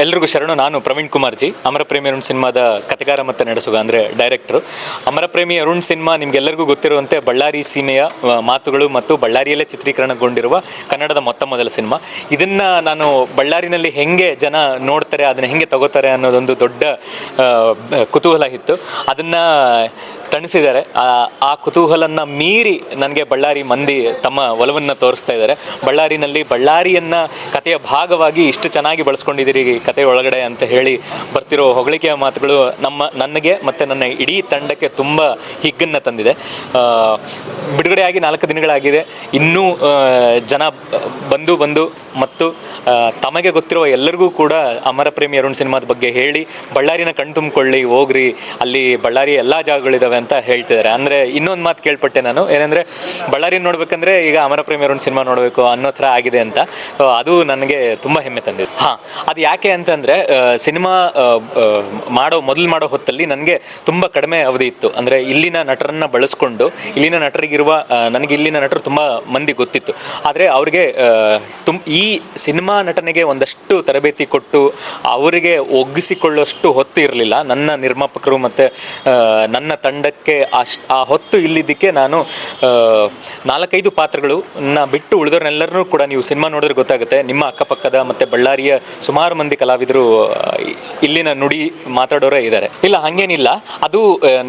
ಎಲ್ರಿಗೂ ಶರಣು. ನಾನು ಪ್ರವೀಣ್ ಕುಮಾರ್ ಜಿ ಅಮರಪ್ರೇಮಿ ಅರುಣ್ ಸಿನಿಮಾದ ಕಥೆಗಾರ ಮತ್ತು ನಡೆಸುಗ ಅಂದರೆ ಡೈರೆಕ್ಟ್ರು. ಅಮರಪ್ರೇಮಿ ಅರುಣ್ ಸಿನಿಮಾ ನಿಮ್ಗೆಲ್ಲರಿಗೂ ಗೊತ್ತಿರುವಂತೆ ಬಳ್ಳಾರಿ ಸೀಮೆಯ ಮಾತುಗಳು ಮತ್ತು ಬಳ್ಳಾರಿಯಲ್ಲೇ ಚಿತ್ರೀಕರಣಗೊಂಡಿರುವ ಕನ್ನಡದ ಮೊತ್ತ ಮೊದಲ ಸಿನಿಮಾ. ಇದನ್ನ ನಾನು ಬಳ್ಳಾರಿನಲ್ಲಿ ಹೆಂಗೆ ಜನ ನೋಡ್ತಾರೆ, ಅದನ್ನ ಹೆಂಗೆ ತಗೋತಾರೆ ಅನ್ನೋದೊಂದು ದೊಡ್ಡ ಕುತೂಹಲ ಇತ್ತು. ಅದನ್ನ ತಣಿಸಿದ್ದಾರೆ. ಆ- ಕುತೂಹಲನ್ನ ಮೀರಿ ನನಗೆ ಬಳ್ಳಾರಿ ಮಂದಿ ತಮ್ಮ ಒಲವನ್ನು ತೋರಿಸ್ತಾ ಇದ್ದಾರೆ. ಬಳ್ಳಾರಿನಲ್ಲಿ ಬಳ್ಳಾರಿಯನ್ನ ಕಥೆಯ ಭಾಗವಾಗಿ ಇಷ್ಟು ಚೆನ್ನಾಗಿ ಬಳಸ್ಕೊಂಡಿದ್ದೀರಿ ಕಥೆ ಒಳಗಡೆ ಅಂತ ಹೇಳಿ ಬರ್ತಿರೋ ಹೊಗಳಿಕೆಯ ಮಾತುಗಳು ನಮ್ಮ, ನನಗೆ ಮತ್ತು ನನ್ನ ಇಡೀ ತಂಡಕ್ಕೆ ತುಂಬ ಹಿಗ್ಗನ್ನು ತಂದಿದೆ. ಬಿಡುಗಡೆಯಾಗಿ ನಾಲ್ಕು ದಿನಗಳಾಗಿದೆ. ಇನ್ನೂ ಜನ ಬಂದು ಬಂದು ಮತ್ತು ತಮಗೆ ಗೊತ್ತಿರುವ ಎಲ್ಲರಿಗೂ ಕೂಡ ಅಮರ ಪ್ರೇಮಿ ಅರುಣ್ ಸಿನಿಮಾದ ಬಗ್ಗೆ ಹೇಳಿ, ಬಳ್ಳಾರಿನ ಕಣ್ತುಂಬಿಕೊಳ್ಳಿ ಹೋಗ್ರಿ. ಅಲ್ಲಿ ಬಳ್ಳಾರಿ ಎಲ್ಲ ಜಾಗಗಳಿದಾವೆ ಅಂತ ಹೇಳ್ತಿದ್ದಾರೆ. ಅಂದರೆ ಇನ್ನೊಂದು ಮಾತು ಕೇಳ್ಪಟ್ಟೆ ನಾನು. ಏನಂದರೆ ಬಳ್ಳಾರಿ ನೋಡ್ಬೇಕಂದ್ರೆ ಈಗ ಅಮರ ಪ್ರೇಮಿ ಅರುಣ್ ಸಿನಿಮಾ ನೋಡಬೇಕು ಅನ್ನೋ ಥರ ಆಗಿದೆ ಅಂತ. ಅದು ನನಗೆ ತುಂಬ ಹೆಮ್ಮೆ ತಂದಿದೆ. ಹಾಂ, ಅದು ಯಾಕೆ ಅಂತಂದರೆ ಸಿನಿಮಾ ಮಾಡೋ ಮೊದಲು ಮಾಡೋ ಹೊತ್ತಲ್ಲಿ ನನಗೆ ತುಂಬ ಕಡಿಮೆ ಅವಧಿ ಇತ್ತು. ಅಂದರೆ ಇಲ್ಲಿನ ನಟರನ್ನ ಬಳಸ್ಕೊಂಡು, ಇಲ್ಲಿನ ನಟರಿಗಿರುವ ನನಗೆ ಇಲ್ಲಿನ ನಟರು ತುಂಬ ಮಂದಿ ಗೊತ್ತಿತ್ತು. ಆದರೆ ಅವ್ರಿಗೆ ತುಮ್, ಈ ಸಿನಿಮಾ ನಟನೆಗೆ ಒಂದಷ್ಟು ತರಬೇತಿ ಕೊಟ್ಟು, ಅವರಿಗೆ ಒಗ್ಗಿಸಿಕೊಳ್ಳೋಷ್ಟು ಹೊತ್ತು ಇರಲಿಲ್ಲ ನನ್ನ ನಿರ್ಮಾಪಕರು ಮತ್ತು ನನ್ನ ತಂಡಕ್ಕೆ ಅಶ್ ಆ ಹೊತ್ತು ಇಲ್ಲಿದ್ದಕ್ಕೆ ನಾನು ನಾಲ್ಕೈದು ಪಾತ್ರಗಳು ನ ಬಿಟ್ಟು ಉಳಿದವ್ರನ್ನೆಲ್ಲರೂ ಕೂಡ ನೀವು ಸಿನಿಮಾ ನೋಡಿದ್ರೆ ಗೊತ್ತಾಗುತ್ತೆ. ನಿಮ್ಮ ಅಕ್ಕಪಕ್ಕದ ಮತ್ತು ಬಳ್ಳಾರಿಯ ಸುಮಾರು ಮಂದಿ ಕಲಾವಿದರು ಇಲ್ಲಿನ ನುಡಿ ಮಾತಾಡೋರೇ ಇದ್ದಾರೆ. ಇಲ್ಲ, ಹಾಗೇನಿಲ್ಲ. ಅದು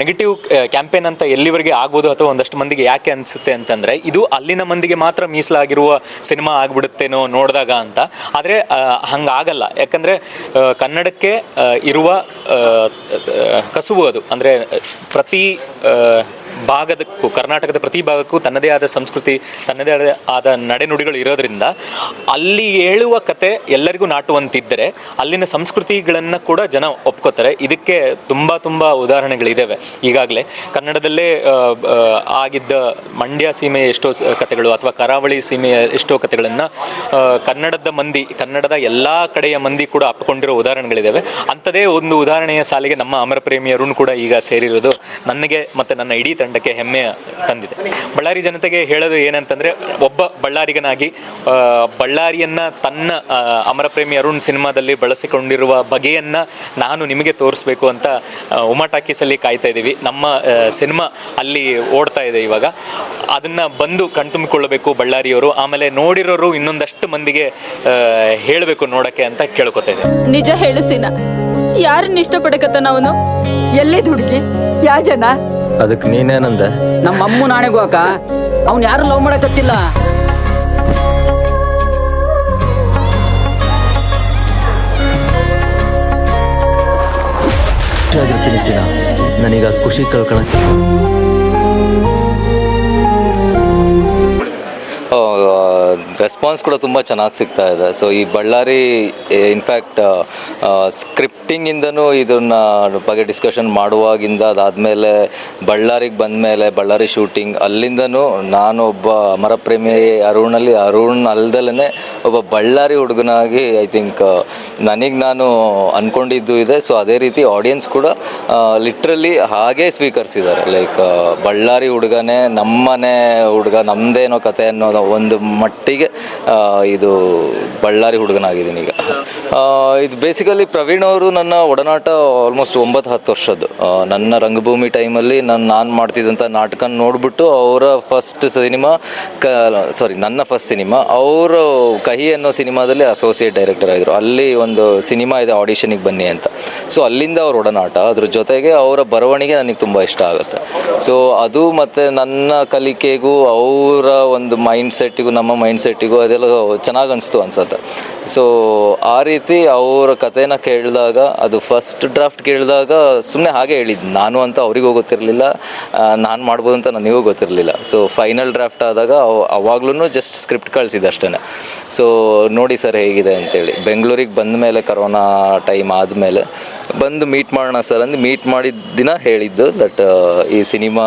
ನೆಗೆಟಿವ್ ಕ್ಯಾಂಪೇನ್ ಅಂತ ಎಲ್ಲಿವರೆಗೆ ಆಗ್ಬೋದು ಅಥವಾ ಒಂದಷ್ಟು ಮಂದಿಗೆ ಯಾಕೆ ಅನಿಸುತ್ತೆ ಅಂತಂದರೆ, ಇದು ಅಲ್ಲಿನ ಮಂದಿಗೆ ಮಾತ್ರ ಮೀಸಲಾಗಿರುವ ಸಿನಿಮಾ ಆಗ್ಬಿಡುತ್ತೇನೋ ನೋಡಿದಾಗ ಅಂತ. ಆದರೆ ಹಂಗಾಗಲ್ಲ. ಯಾಕಂದರೆ ಕನ್ನಡಕ್ಕೆ ಇರುವ ಕಸುಬು ಅದು. ಅಂದರೆ, ಪ್ರತಿ ಆ, ಭಾಗದಕ್ಕೂ, ಕರ್ನಾಟಕದ ಪ್ರತಿ ಭಾಗಕ್ಕೂ ತನ್ನದೇ ಆದ ಸಂಸ್ಕೃತಿ, ತನ್ನದೇ ಆದ ನಡೆನುಡಿಗಳು ಇರೋದ್ರಿಂದ ಅಲ್ಲಿ ಹೇಳುವ ಕತೆ ಎಲ್ಲರಿಗೂ ನಾಟುವಂತಿದ್ದರೆ ಅಲ್ಲಿನ ಸಂಸ್ಕೃತಿಗಳನ್ನು ಕೂಡ ಜನ ಒಪ್ಕೋತಾರೆ. ಇದಕ್ಕೆ ತುಂಬ ತುಂಬ ಉದಾಹರಣೆಗಳಿದ್ದಾವೆ ಈಗಾಗಲೇ ಕನ್ನಡದಲ್ಲೇ ಆಗಿದ್ದ ಮಂಡ್ಯ ಸೀಮೆಯ ಎಷ್ಟೋ ಕಥೆಗಳು ಅಥವಾ ಕರಾವಳಿ ಸೀಮೆಯ ಎಷ್ಟೋ ಕತೆಗಳನ್ನು ಕನ್ನಡದ ಮಂದಿ, ಕನ್ನಡದ ಎಲ್ಲ ಕಡೆಯ ಮಂದಿ ಕೂಡ ಅಪ್ಪಿಕೊಂಡಿರೋ ಉದಾಹರಣೆಗಳಿದ್ದಾವೆ ಅಂಥದೇ ಒಂದು ಉದಾಹರಣೆಯ ಸಾಲಿಗೆ ನಮ್ಮ ಅಮರ ಪ್ರೇಮಿಯರು ಕೂಡ ಈಗ ಸೇರಿರೋದು. ನನಗೆ ಮತ್ತು ನನ್ನ ಇಡೀ ತಂಡಕ್ಕೆ ಹೆಮ್ಮೆ ತಂದಿದೆ. ಬಳ್ಳಾರಿ ಜನತೆಗೆ ಹೇಳೋದು ಏನಂತಂದ್ರೆ, ಒಬ್ಬ ಬಳ್ಳಾರಿಗನಾಗಿ ಬಳ್ಳಾರಿಯನ್ನ ತನ್ನ ಅಮರಪ್ರೇಮಿ ಅಮರ ಪ್ರೇಮಿ ಅರುಣ್ ಸಿನಿಮಾದಲ್ಲಿ ಬಳಸಿಕೊಂಡಿರುವ ಬಗೆಯನ್ನ ನಾನು ನಿಮಗೆ ತೋರಿಸ್ಬೇಕು ಅಂತ ಉಮಾ ಟಾಕೀಸಲ್ಲಿ ಕಾಯ್ತಾ ಇದ್ದೀವಿ. ನಮ್ಮ ಸಿನಿಮಾ ಅಲ್ಲಿ ಓಡ್ತಾ ಇದೆ ಇವಾಗ. ಅದನ್ನ ಬಂದು ಕಣ್ತುಂಬಿಕೊಳ್ಳಬೇಕು ಬಳ್ಳಾರಿಯವರು. ಆಮೇಲೆ ನೋಡಿರೋರು ಇನ್ನೊಂದಷ್ಟು ಮಂದಿಗೆ ಹೇಳಬೇಕು ನೋಡಕ್ಕೆ ಅಂತ ಕೇಳ್ಕೊತಾ ಇದೆ ನಿಜ ಹೇಳು ಸೀನಾ. ಯಾರನ್ನ ಇಷ್ಟಪಡಕತ್ತಾನ ಅವನು? ಎಲ್ಲಿದ್ ಹುಡುಗಿ? ಯಾ ಜನ? ಅದಕ್ಕೆ ನೀನೇನಂದ? ನಮ್ಮ ಅಮ್ಮ ನಾಣೆಗೂ ಅಕ್ಕ ಅವ್ನು ಯಾರು ಲವ್ ಮಾಡಕತ್ತಿಲ್ಲ. ಖುಷಿಯಾಗಿರ್ತೀನಿ ಸೀನಾ ನನಗ ಖುಷಿ ಕಳ್ಕೊಳಕ್ಕೆ ರೆಸ್ಪಾನ್ಸ್ ಕೂಡ ತುಂಬ ಚೆನ್ನಾಗಿ ಸಿಗ್ತಾ ಇದೆ. ಸೊ ಈ ಬಳ್ಳಾರಿ ಇನ್ಫ್ಯಾಕ್ಟ್ ಸ್ಕ್ರಿಪ್ಟಿಂಗಿಂದನೂ ಇದನ್ನ ಬಗ್ಗೆ ಡಿಸ್ಕಷನ್ ಮಾಡುವಾಗಿಂದ ಅದಾದಮೇಲೆ ಬಳ್ಳಾರಿಗೆ ಬಂದಮೇಲೆ ಬಳ್ಳಾರಿ ಶೂಟಿಂಗ್ ಅಲ್ಲಿಂದನೂ ನಾನು ಒಬ್ಬ ಮರಪ್ರೇಮಿ ಅರುಣಲ್ಲಿ, ಅರುಣ್ ಅಲ್ದಲೇ ಒಬ್ಬ ಬಳ್ಳಾರಿ ಹುಡುಗನಾಗಿ ಐ ಥಿಂಕ್ ನನಗೆ ನಾನು ಅಂದ್ಕೊಂಡಿದ್ದು ಇದೆ. ಸೊ ಅದೇ ರೀತಿ ಆಡಿಯನ್ಸ್ ಕೂಡ ಲಿಟ್ರಲಿ ಹಾಗೇ ಸ್ವೀಕರಿಸಿದ್ದಾರೆ. ಲೈಕ್ ಬಳ್ಳಾರಿ ಹುಡುಗನೇ ನಮ್ಮನೆ ಹುಡುಗ ನಮ್ಮದೇನೋ ಕತೆ ಅನ್ನೋದು ಒಂದು ಮಟ್ಟಿಗೆ ಇದು ಬಳ್ಳಾರಿ ಹುಡುಗನಾಗಿದ್ದೀನಿ ಈಗ. ಇದು ಬೇಸಿಕಲಿ ಪ್ರವೀಣ್ ಅವರು ನನ್ನ ಒಡನಾಟ ಆಲ್ಮೋಸ್ಟ್ ಒಂಬತ್ತು ಹತ್ತು ವರ್ಷದ್ದು. ನನ್ನ ರಂಗಭೂಮಿ ಟೈಮಲ್ಲಿ ನಾನು ನಾನು ಮಾಡ್ತಿದ್ದಂಥ ನಾಟಕ ನೋಡಿಬಿಟ್ಟು ಅವರ ಫಸ್ಟ್ ಸಿನಿಮಾ ಕ ಸಾರಿ ನನ್ನ ಫಸ್ಟ್ ಸಿನಿಮಾ, ಅವರು ಕಹಿ ಅನ್ನೋ ಸಿನಿಮಾದಲ್ಲಿ ಅಸೋಸಿಯೇಟ್ ಡೈರೆಕ್ಟರ್ ಆಗಿದ್ರು. ಅಲ್ಲಿ ಒಂದು ಸಿನಿಮಾ ಇದೆ ಆಡಿಷನಿಗೆ ಬನ್ನಿ ಅಂತ. ಸೊ ಅಲ್ಲಿಂದ ಅವ್ರ ಒಡನಾಟ. ಅದ್ರ ಜೊತೆಗೆ ಅವರ ಬರವಣಿಗೆ ನನಗೆ ತುಂಬ ಇಷ್ಟ ಆಗುತ್ತೆ. ಸೊ ಅದು ಮತ್ತು ನನ್ನ ಕಲಿಕೆಗೂ ಅವರ ಒಂದು ಮೈಂಡ್ ಸೆಟ್ಟಿಗೂ ನಮ್ಮ ಮೈಂಡ್ ಸೆಟ್ಟಿಗೂ ಅದೆಲ್ಲ ಚೆನ್ನಾಗಿ ಅನಿಸ್ತು ಅನ್ಸುತ್ತೆ. ಸೊ ಆ ರೀತಿ ಅವರ ಕಥೆನ ಕೇಳಿದಾಗ, ಅದು ಫಸ್ಟ್ ಡ್ರಾಫ್ಟ್ ಕೇಳಿದಾಗ ಸುಮ್ಮನೆ ಹಾಗೆ ಹೇಳಿದ್ದು ನಾನು ಅಂತ ಅವರಿಗೂ ಗೊತ್ತಿರಲಿಲ್ಲ ನಾನು ಮಾಡ್ಬೋದು ಅಂತ ನನಗೂ ಗೊತ್ತಿರಲಿಲ್ಲ. ಸೊ ಫೈನಲ್ ಡ್ರಾಫ್ಟ್ ಆದಾಗ ಅವಾಗ್ಲೂ ಜಸ್ಟ್ ಸ್ಕ್ರಿಪ್ಟ್ ಕಳಿಸಿದ್ದೆ ಅಷ್ಟೇ ಸೊ ನೋಡಿ ಸರ್ ಹೇಗಿದೆ ಅಂತೇಳಿ. ಬೆಂಗಳೂರಿಗೆ ಬಂದ ಮೇಲೆ ಕರೋನಾ ಟೈಮ್ ಆದಮೇಲೆ ಬಂದು ಮೀಟ್ ಮಾಡೋಣ ಸರ್ ಅಂದು ಮೀಟ್ ಮಾಡಿದ ದಿನ ಹೇಳಿದ್ದು ದಟ್ ಈ ಸಿನಿಮಾ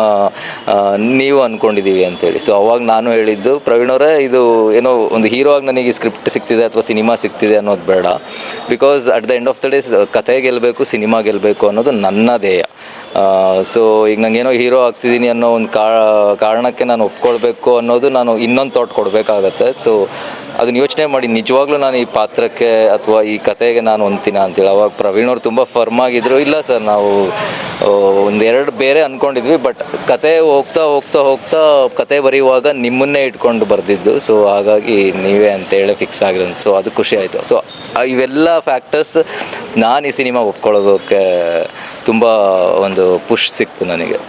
ನೀವು ಅಂದ್ಕೊಂಡಿದ್ದೀವಿ ಅಂತೇಳಿ. ಸೊ ಅವಾಗ ನಾನು ಹೇಳಿದ್ದು, ಪ್ರವೀಣ್ ಅವರೇ, ಇದು ಏನೋ ಒಂದು ಹೀರೋ ಆಗಿ ನನಗೆ ಸ್ಕ್ರಿಪ್ಟ್ ಸಿಗ್ತಿದೆ ಅಥವಾ ಸಿನಿಮಾ ಸಿಗ್ತಿದೆ ಅನ್ನೋದು ಬೇಡ. Because at the end of the day ಕತೆ ಗೆಲ್ಲಬೇಕು ಸಿನಿಮಾ ಗೆಲ್ಲಬೇಕು ಅನ್ನೋದು ನನ್ನ ಧ್ಯೇಯ. ಸೊ ಈಗ ನಂಗೇನೋ ಹೀರೋ ಆಗ್ತಿದ್ದೀನಿ ಅನ್ನೋ ಒಂದು ಕಾರಣಕ್ಕೆ ನಾನು ಒಪ್ಕೊಳ್ಬೇಕು ಅನ್ನೋದು ನಾನು ಇನ್ನೊಂದು ಥಾಟ್ ಕೊಡಬೇಕಾಗತ್ತೆ. ಸೊ ಅದನ್ನ ಯೋಚನೆ ಮಾಡಿ, ನಿಜವಾಗ್ಲೂ ನಾನು ಈ ಪಾತ್ರಕ್ಕೆ ಅಥವಾ ಈ ಕತೆಗೆ ನಾನು ಹೊಂದ್ತೀನ ಅಂತೇಳಿ. ಅವಾಗ ಪ್ರವೀಣ್ ಅವ್ರು ತುಂಬ ಫರ್ಮ್ ಆಗಿದ್ರು. ಇಲ್ಲ ಸರ್, ನಾವು ಒಂದೆರಡು ಬೇರೆ ಅಂದ್ಕೊಂಡಿದ್ವಿ ಬಟ್ ಕತೆ ಹೋಗ್ತಾ ಹೋಗ್ತಾ ಹೋಗ್ತಾ ಕತೆ ಬರೆಯುವಾಗ ನಿಮ್ಮನ್ನೇ ಇಟ್ಕೊಂಡು ಬರೆದಿದ್ದು. ಸೊ ಹಾಗಾಗಿ ನೀವೇ ಅಂತೇಳಿ ಫಿಕ್ಸ್ ಆಗಿರೋದು. ಸೊ ಅದು ಖುಷಿ ಆಯಿತು. ಸೊ ಇವೆಲ್ಲ ಫ್ಯಾಕ್ಟರ್ಸ್ ನಾನು ಈ ಸಿನಿಮಾ ಒಪ್ಕೊಳ್ಳೋದಕ್ಕೆ ತುಂಬ ಒಂದು ಪುಷ್ ಸಿಕ್ತು ನನಗೆ.